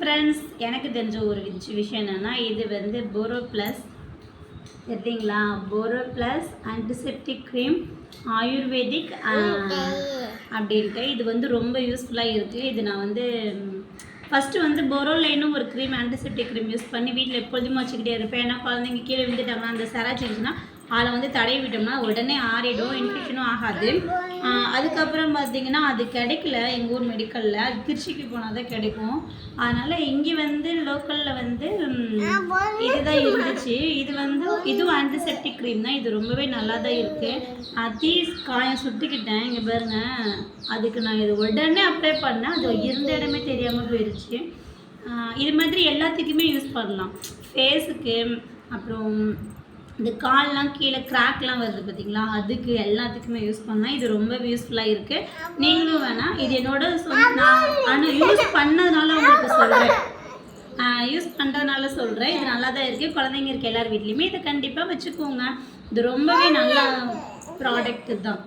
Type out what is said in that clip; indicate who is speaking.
Speaker 1: Friends எனக்கு தெரிஞ்ச ஒரு விஷயம் என்னென்னா இது வந்து போரோ ப்ளஸ் தெரியுங்களா Boro Plus antiseptic cream ayurvedic அப்படின்ட்டு. இது வந்து ரொம்ப யூஸ்ஃபுல்லாக இருக்குது இது நான் வந்து ஃபஸ்ட்டு வந்து போரோலைனும் ஒரு க்ரீம் ஆன்டிசெப்டிக் க்ரீம் யூஸ் பண்ணி வீட்டில் எப்பொழுதுமே வச்சுக்கிட்டே இருப்பேன். ஏன்னா குழந்தைங்க கீழே விழுந்துட்டாங்கன்னா அந்த செராச்சிருச்சுன்னா அதில் வந்து தடவி விட்டோம்னா உடனே ஆறிடும் இன்ஃபெக்ஷனும் ஆகாது. அதுக்கப்புறம் பார்த்தீங்கன்னா அது கிடைக்கல. எங்கள் ஊர் மெடிக்கலில் அது திருச்சிக்கு போனால் தான் கிடைக்கும். அதனால் இங்கே வந்து லோக்கலில் வந்து இதுதான் இருந்துச்சு. இது வந்து இதுவும் ஆன்டிசெப்டிக் க்ரீம் தான். இது ரொம்பவே நல்லா தான் இருக்குது தீ காயம் சுட்டுக்கிட்டேன். இங்கே பாருங்க. அதுக்கு நான் இது உடனே அப்ளை பண்ணேன். அது இருந்த இடமே தெரியாமல் போயிடுச்சு இது மாதிரி எல்லாத்துக்குமே யூஸ் பண்ணலாம். ஃபேஸுக்கு அப்புறம் இந்த கால்லாம் கீழே கிராக்லாம் வருது பார்த்தீங்களா அதுக்கு எல்லாத்துக்குமே யூஸ் பண்ணலாம் இது ரொம்ப யூஸ்ஃபுல்லாக இருக்குது நீங்களும் வேணாம் இது என்னோட நான் ஆனால் யூஸ் பண்ணதுனால உங்களுக்கு சொல்கிறேன் யூஸ் பண்ணுறதுனால சொல்கிறேன் இது நல்லா தான் இருக்குது குழந்தைங்க இருக்க எல்லார் வீட்லேயுமே இதை கண்டிப்பாக வச்சுக்கோங்க. இது ரொம்பவே நல்ல ப்ராடக்ட் தான்.